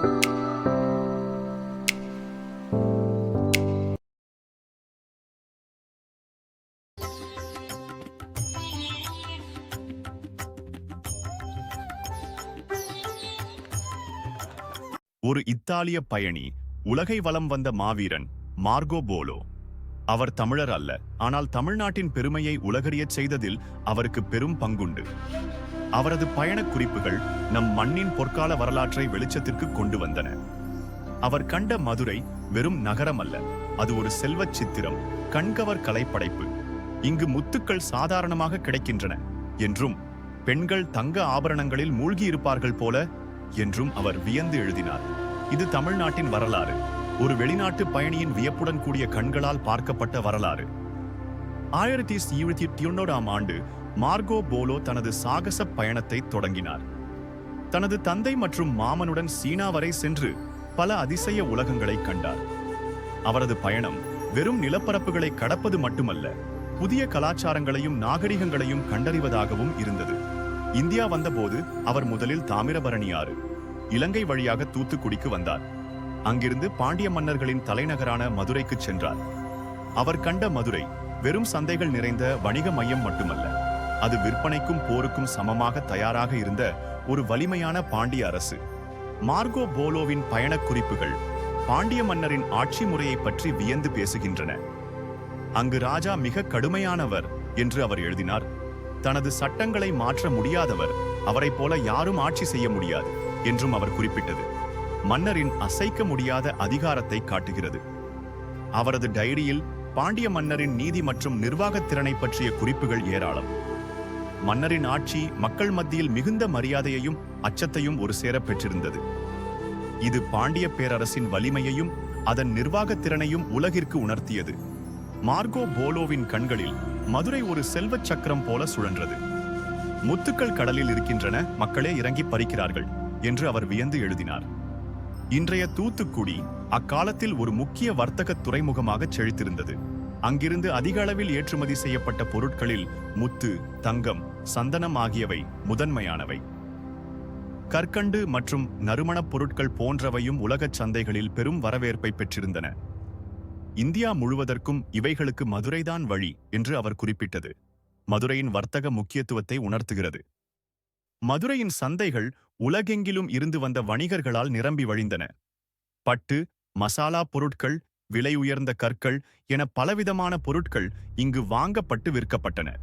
ஒரு இத்தாலிய பயணி உலகை வலம் வந்த மாவீரன் மார்கோ போலோ. அவர் தமிழர் அல்ல ஆனால் தமிழ்நாட்டின் பெருமையை உலகறியச் செய்ததில் அவருக்கு பெரும் பங்குண்டு. அவரது பயணக் குறிப்புகள் நம் மண்ணின் பொற்கால வரலாற்றை வெளிச்சத்திற்கு கொண்டு வந்தன. அவர் கண்ட மதுரை வெறும் நகரம் அல்ல அது ஒரு செல்வச் சித்திரம் கண்கவர் கலைப்படைப்பு. இங்கு முத்துக்கள் சாதாரணமாக கிடைக்கின்றன என்றும் பெண்கள் தங்க ஆபரணங்களில் மூழ்கி இருப்பார்கள் போல என்றும் அவர் வியந்து எழுதினார். இது தமிழ்நாட்டின் வரலாறு ஒரு வெளிநாட்டு பயணியின் வியப்புடன் கூடிய கண்களால் பார்க்கப்பட்ட வரலாறு. ஆயிரத்தி இருபத்தி தொண்ணூறாம் ஆண்டு மார்கோ போலோ தனது சாகச பயணத்தை தொடங்கினார். தனது தந்தை மற்றும் மாமனுடன் சீனா வரை சென்று பல அதிசய உலகங்களை கண்டார். அவரது பயணம் வெறும் நிலப்பரப்புகளை கடப்பது மட்டுமல்ல புதிய கலாச்சாரங்களையும் நாகரிகங்களையும் கண்டறிவதாகவும் இருந்தது. இந்தியா வந்தபோது அவர் முதலில் தாமிரபரணி ஆறு இலங்கை வழியாக தூத்துக்குடிக்கு வந்தார். அங்கிருந்து பாண்டிய மன்னர்களின் தலைநகரான மதுரைக்கு சென்றார். அவர் கண்ட மதுரை வெறும் சந்தைகள் நிறைந்த வணிக மையம் மட்டுமல்ல அது விற்பனைக்கும் போருக்கும் சமமாக தயாராக இருந்த ஒரு வலிமையான பாண்டிய அரசு. மார்கோ போலோவின் பயணக் குறிப்புகள் பாண்டிய மன்னரின் ஆட்சி முறையை பற்றி வியந்து பேசுகின்றன. அங்கு ராஜா மிக கடுமையானவர் என்று அவர் எழுதினார். தனது சட்டங்களை மாற்ற முடியாதவர் அவரைப் போல யாரும் ஆட்சி செய்ய முடியாது என்றும் அவர் குறிப்பிட்டது. மன்னரின் அசைக்க முடியாத அதிகாரத்தை காட்டுகிறது. அவரது டைரியில் பாண்டிய மன்னரின் நீதி மற்றும் நிர்வாகத் திறனை பற்றிய குறிப்புகள் ஏராளம். மன்னரின் ஆட்சி மக்கள் மத்தியில் மிகுந்த மரியாதையையும் அச்சத்தையும் ஒரு சேர பெற்றிருந்தது. இது பாண்டிய பேரரசின் வலிமையையும் அதன் நிர்வாகத் திறனையும் உலகிற்கு உணர்த்தியது. மார்கோ போலோவின் கண்களில் மதுரை ஒரு செல்வச் சக்கரம் போல சுழன்றது. முத்துக்கள் கடலில் இருக்கின்றன மக்களே இறங்கி பறிக்கிறார்கள் என்று அவர் வியந்து எழுதினார். இன்றைய தூத்துக்குடி அக்காலத்தில் ஒரு முக்கிய வர்த்தக துறைமுகமாக செழித்திருந்தது. அங்கிருந்து அதிக அளவில் ஏற்றுமதி செய்யப்பட்ட பொருட்களில் முத்து தங்கம் சந்தனம் ஆகியவை முதன்மையானவை. கற்கண்டு மற்றும் நறுமணப் பொருட்கள் போன்றவையும் உலகச் சந்தைகளில் பெரும் வரவேற்பை பெற்றிருந்தன. இந்தியா முழுவதற்கும் இவைகளுக்கு மதுரைதான் வழி என்று அவர் குறிப்பிட்டது. மதுரையின் வர்த்தக முக்கியத்துவத்தை உணர்த்துகிறது. மதுரையின் சந்தைகள் உலகெங்கிலும் இருந்து வந்த வணிகர்களால் நிரம்பி வழிந்தன. பட்டு மசாலா பொருட்கள் விலை உயர்ந்த கற்கள் என பலவிதமான பொருட்கள் இங்கு வாங்கப்பட்டு விற்கப்பட்டன.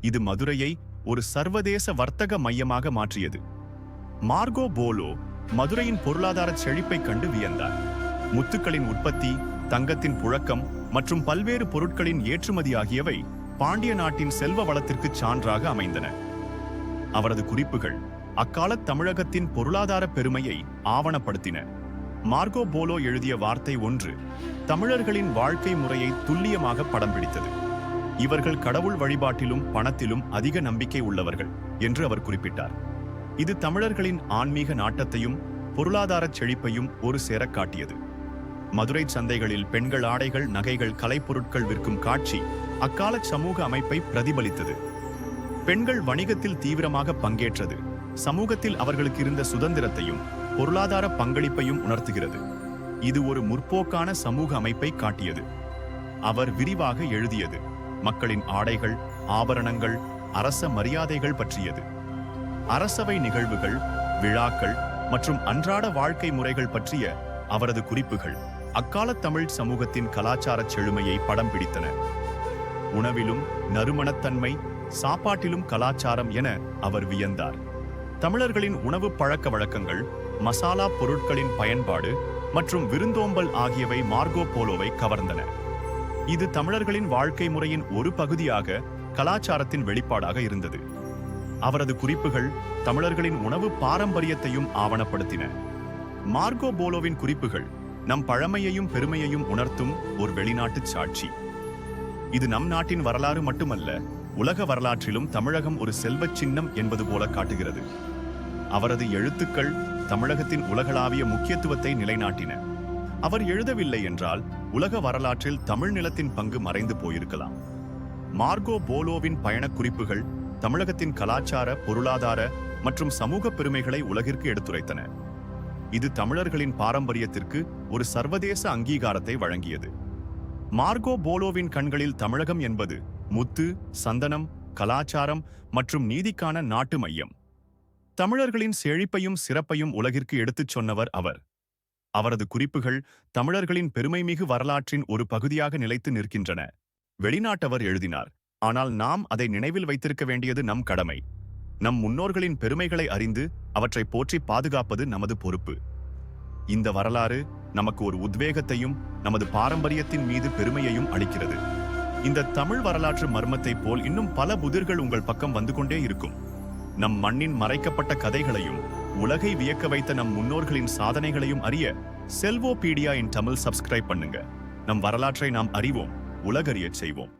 இது மதுரையை ஒரு சர்வதேச வர்த்தக மையமாக மாற்றியது. மார்கோ போலோ மதுரையின் பொருளாதார செழிப்பை கண்டு வியந்தார். முத்துக்களின் உற்பத்தி தங்கத்தின் புழக்கம் மற்றும் பல்வேறு பொருட்களின் ஏற்றுமதி ஆகியவை பாண்டிய நாட்டின் செல்வ வளத்திற்கு சான்றாக அமைந்தன. அவரது குறிப்புகள் அக்காலத் தமிழகத்தின் பொருளாதார பெருமையை ஆவணப்படுத்தின. மார்கோ போலோ எழுதிய வார்த்தை ஒன்று தமிழர்களின் வாழ்க்கை முறையை துல்லியமாக படம் பிடித்தது. இவர்கள் கடவுள் வழிபாட்டிலும் பணத்திலும் அதிக நம்பிக்கை உள்ளவர்கள் என்று அவர் குறிப்பிட்டார். இது தமிழர்களின் ஆன்மீக நாட்டத்தையும் பொருளாதார செழிப்பையும் ஒரு சேர காட்டியது. மதுரை சந்தைகளில் பெண்கள் ஆடைகள் நகைகள் கலைப்பொருட்கள் விற்கும் காட்சி அக்கால சமூக அமைப்பை பிரதிபலித்தது. பெண்கள் வணிகத்தில் தீவிரமாக பங்கேற்றது. சமூகத்தில் அவர்களுக்கு இருந்த சுதந்திரத்தையும் பொருளாதார பங்களிப்பையும் உணர்த்துகிறது. இது ஒரு முற்போக்கான சமூக அமைப்பை காட்டியது. அவர் விரிவாக எழுதியது. மக்களின் ஆடைகள் ஆபரணங்கள் அரச மரியாதைகள் பற்றியது. அரசவை நிகழ்வுகள் விழாக்கள் மற்றும் அன்றாட வாழ்க்கை முறைகள் பற்றிய அவரது குறிப்புகள் அக்கால தமிழ் சமூகத்தின் கலாச்சார செழுமையை படம் பிடித்தன. உணவிலும் நறுமணத்தன்மை சாப்பாட்டிலும் கலாச்சாரம் என அவர் வியந்தார். தமிழர்களின் உணவு பழக்க வழக்கங்கள் மசாலா பொருட்களின் பயன்பாடு மற்றும் விருந்தோம்பல் ஆகியவை மார்கோ போலோவை கவர்ந்தன. இது தமிழர்களின் வாழ்க்கை முறையின் ஒரு பகுதியாக கலாச்சாரத்தின் வெளிப்பாடாக இருந்தது. அவரது குறிப்புகள் தமிழர்களின் உணவு பாரம்பரியத்தையும் ஆவணப்படுத்தின. மார்கோ போலோவின் குறிப்புகள் நம் பழமையையும் பெருமையையும் உணர்த்தும் ஒரு வெளிநாட்டுச் சாட்சி. இது நம் நாட்டின் வரலாறு மட்டுமல்ல உலக வரலாற்றிலும் தமிழகம் ஒரு செல்வச் சின்னம் என்பது போல காட்டுகிறது. அவரது எழுத்துக்கள் தமிழகத்தின் உலகளாவிய முக்கியத்துவத்தை நிலைநாட்டின. அவர் எழுதவில்லை என்றால் உலக வரலாற்றில் தமிழ் நிலத்தின் பங்கு மறைந்து போயிருக்கலாம். மார்கோ போலோவின் பயணக் குறிப்புகள் தமிழகத்தின் கலாச்சார பொருளாதார மற்றும் சமூக பெருமைகளை உலகிற்கு எடுத்துரைத்தன. இது தமிழர்களின் பாரம்பரியத்திற்கு ஒரு சர்வதேச அங்கீகாரத்தை வழங்கியது. மார்கோ போலோவின் கண்களில் தமிழகம் என்பது முத்து சந்தனம் கலாச்சாரம் மற்றும் நீதிக்கான நாட்டு மையம். தமிழர்களின் செழிப்பையும் சிறப்பையும் உலகிற்கு எடுத்துச் சொன்னவர் அவர். அவரது குறிப்புகள் தமிழர்களின் பெருமைமிகு வரலாற்றின் ஒரு பகுதியாக நிலைத்து நிற்கின்றன. வெளிநாட்டவர் எழுதினார் ஆனால் நாம் அதை நினைவில் வைத்திருக்க வேண்டியது நம் கடமை. நம் முன்னோர்களின் பெருமைகளை அறிந்து அவற்றை போற்றி பாதுகாப்பது நமது பொறுப்பு. இந்த வரலாறு நமக்கு ஒரு உத்வேகத்தையும் நமது பாரம்பரியத்தின் மீது பெருமையையும் அளிக்கிறது. இந்த தமிழ் வரலாற்று மர்மத்தைப் போல் இன்னும் பல புதிர்கள் உங்கள் பக்கம் வந்து கொண்டே இருக்கும். நம் மண்ணின் மறைக்கப்பட்ட கதைகளையும் உலகை வியக்க வைத்த நம் முன்னோர்களின் சாதனைகளையும் அறிய செல்வோபீடியா இன் தமிழ் சப்ஸ்கிரைப் பண்ணுங்க. நம் வரலாற்றை நாம் அறிவோம் உலகறியச் செய்வோம்.